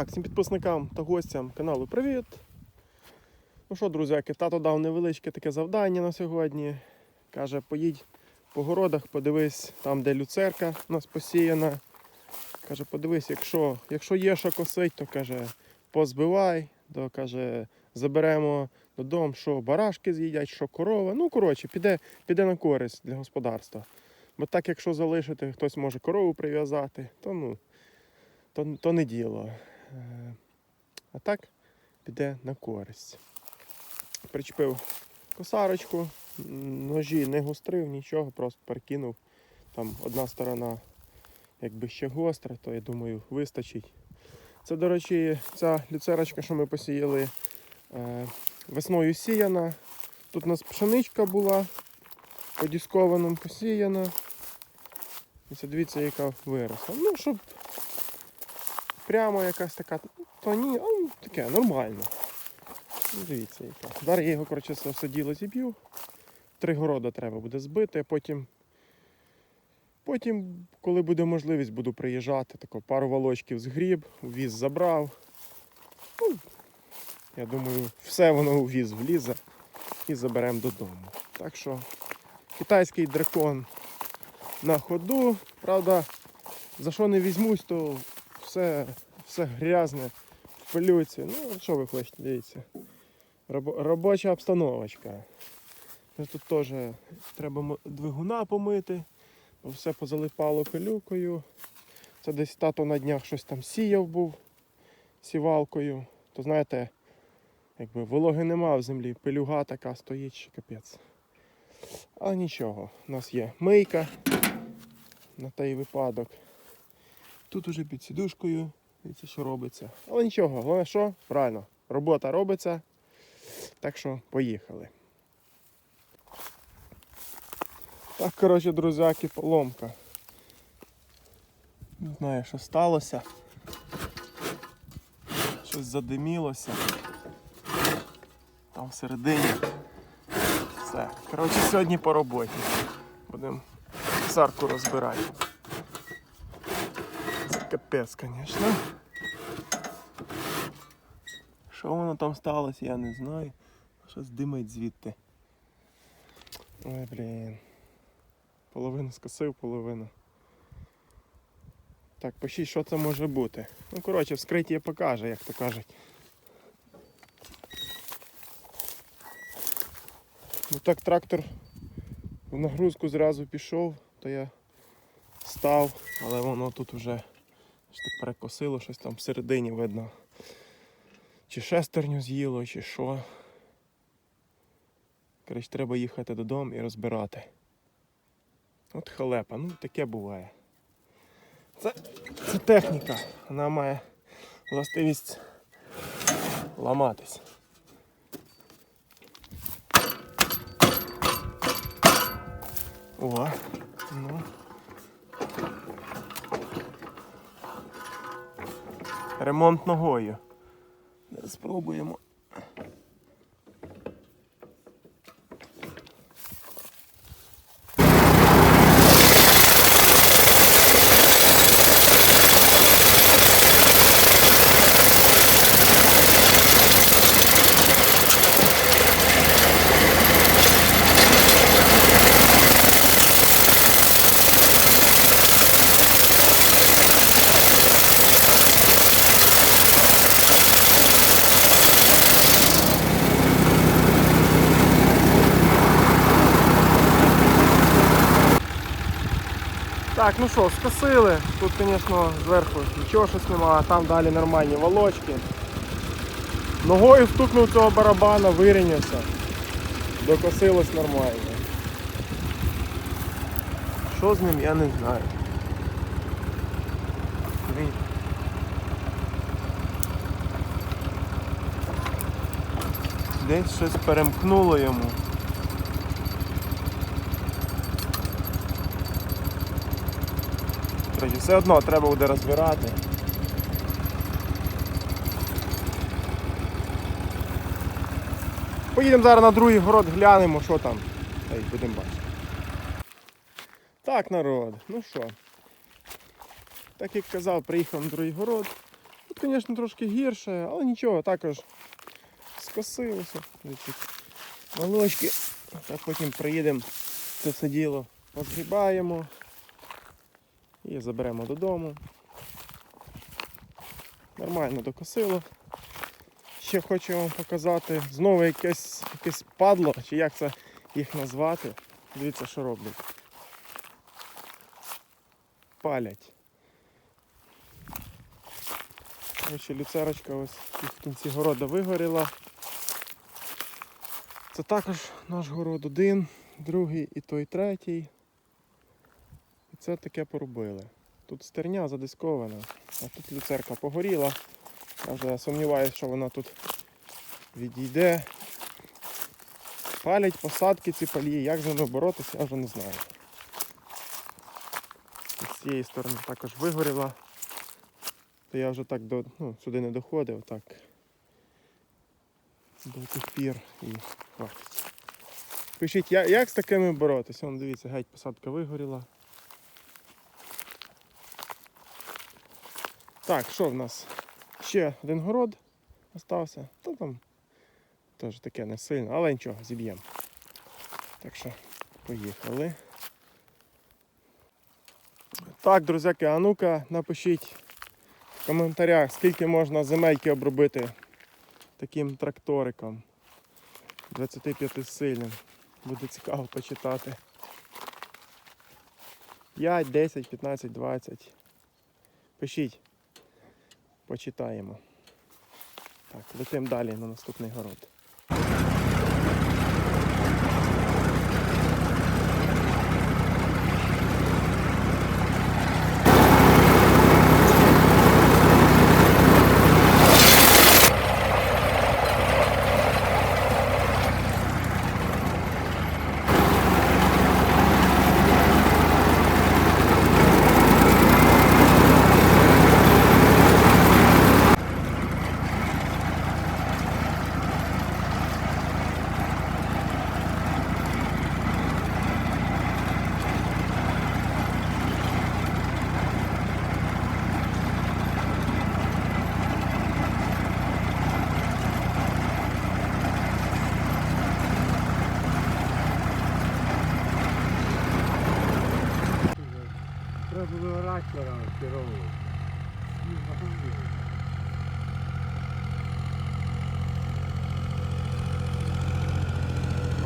Так, всім підписникам та гостям каналу привіт. Ну що, друзяки, тато дав невеличке таке завдання на сьогодні. Каже, поїдь по городах, подивись там, де люцерка у нас посіяна. Каже, подивись, якщо, якщо є що косить, то каже, позбивай, то каже, заберемо додому, що барашки з'їдять, що корова. Ну, коротше, піде, піде на користь для господарства. Бо так, якщо залишити, хтось може корову прив'язати, то ну, то, то не діло. А так піде на користь. Причепив косарочку, ножі не гострив, нічого, просто перекинув. Там одна сторона якби ще гостра, то я думаю, вистачить. Це, до речі, ця люцерочка, що ми посіяли е, весною сіяна. Тут у нас пшеничка була, по дискованому посіяна. І це дивіться, яка виросла. Ну, щоб прямо якась така, то ні, а, ну, таке нормально. Ну, дивіться, яка. Зараз я його, коротше, все зіб'ю. Три города треба буде збити, потім. Потім, коли буде можливість, буду приїжджати, тако пару волочків згріб, віз забрав. Ну, я думаю, все воно у віз влізе і заберемо додому. Так що китайський дракон на ходу. Правда, за що не візьмусь, то все, все грязне в пилюці. Ну, що ви хочете, дивіться. Робоча обстановочка. Тут теж треба двигуна помити, бо все позалипало пилюкою. Це десь тато на днях щось там сіяв був сівалкою. То знаєте, якби вологи нема в землі, пилюга така стоїть, що капець. Але нічого, у нас є мийка на той випадок. Тут уже під сідушкою, дивіться, що робиться. Але нічого, головне що? Правильно, робота робиться. Так що поїхали. Так, коротше, друзяки, поломка. Не знаю, що сталося. Щось задимілося. Там всередині. Все. Коротше, сьогодні по роботі. Будемо сарку розбирати. Капець, звісно. Що воно там сталося, я не знаю. Щось димить звідти. Ой, блін. Половину скосив, половину. Так, пишіть, що це може бути. Ну, коротше, вскриття покаже, як то кажуть. Ну так трактор в нагрузку зразу пішов, то я став, але воно тут вже що перекосило, щось там всередині видно. Чи шестерню з'їло, чи що. Коротше, треба їхати додому і розбирати. От халепа, ну таке буває. Це, це техніка, вона має властивість ламатись. О, ну. Ремонт ногою. Спробуємо. Так, ну що, скосили. Тут, звісно, зверху нічого щось немає, а там далі нормальні волочки. Ногою стукнув цього барабана, вирівнявся. Докосилось нормально. Що з ним, я не знаю. Десь щось перемкнуло йому. Коротше, все одно треба буде розбирати. Поїдемо зараз на другий город, глянемо, що там. Та будемо бачити. Так, народ, ну що. Так як казав, приїхав на другий город. Тут звісно, трошки гірше, але нічого, також скосилося. Молочки. Так потім приїдемо, це все діло позгрібаємо і заберемо додому. Нормально докосило. Ще хочу вам показати знову якесь, якесь падло, чи як це їх назвати. Дивіться, що роблять. Палять. Коротше, люцерочка ось в кінці города вигоріла. Це також наш город один, другий і той третій. Це таке поробили. Тут стерня задискована, а тут люцерка погоріла. Я вже сумніваюся, що вона тут відійде. Палять посадки ці палії, як з ними боротися, я вже не знаю. З цієї сторони також вигоріла. То я вже так до, ну, сюди не доходив, так до тих пір і хватить. Пишіть, як з такими боротися? Вон, дивіться, геть посадка вигоріла. Так, що в нас? Ще один город остався. Та там теж таке не сильно, але нічого, зіб'ємо. Так що, поїхали. Так, друзяки, а ну-ка напишіть в коментарях, скільки можна земельки обробити таким тракториком 25 сильним. Буде цікаво почитати. 5, 10, 15, 20. Пишіть. Почитаємо. Так, летимо далі на наступний город. Треба було рактора керовувати.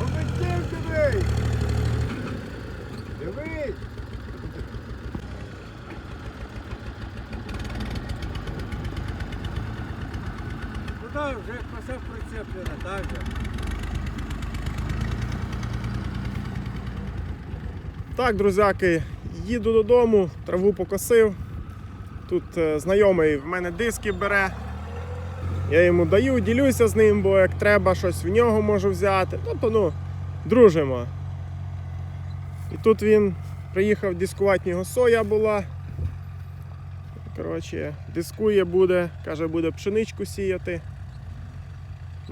Обертів туди! Дивись! Куди вже коса прицеплена, так же? Так, друзяки, їду додому, траву покосив. Тут е, знайомий в мене диски бере. Я йому даю, ділюся з ним, бо як треба, щось в нього можу взяти. Тобто, ну, дружимо. І тут він приїхав дискувати, в нього соя була. Коротше, дискує буде, каже, буде пшеничку сіяти.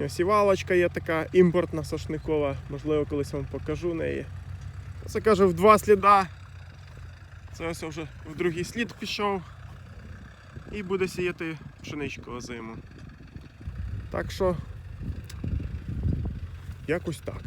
Сівалочка є така імпортна сошникова, можливо, колись вам покажу неї. Це каже в два сліда. Це ось вже в другий слід пішов. І буде сіяти пшеничку озиму. Так що якось так.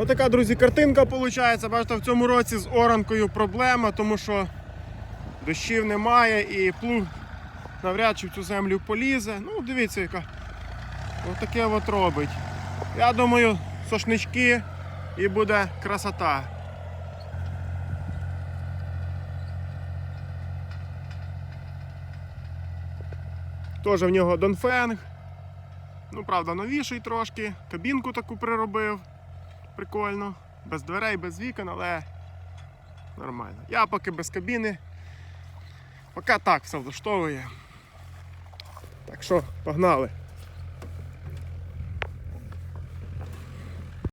Отака, друзі, картинка виходить. Бачите, в цьому році з оранкою проблема, тому що дощів немає і плуг навряд чи в цю землю полізе. Ну, дивіться, яка отаке от робить. Я думаю, сошнички і буде красота. Теж в нього Донфенг. Ну, правда, новіший трошки. Кабінку таку приробив. Прикольно. Без дверей, без вікон, але нормально. Я поки без кабіни. Поки так все влаштовує. Так що, погнали.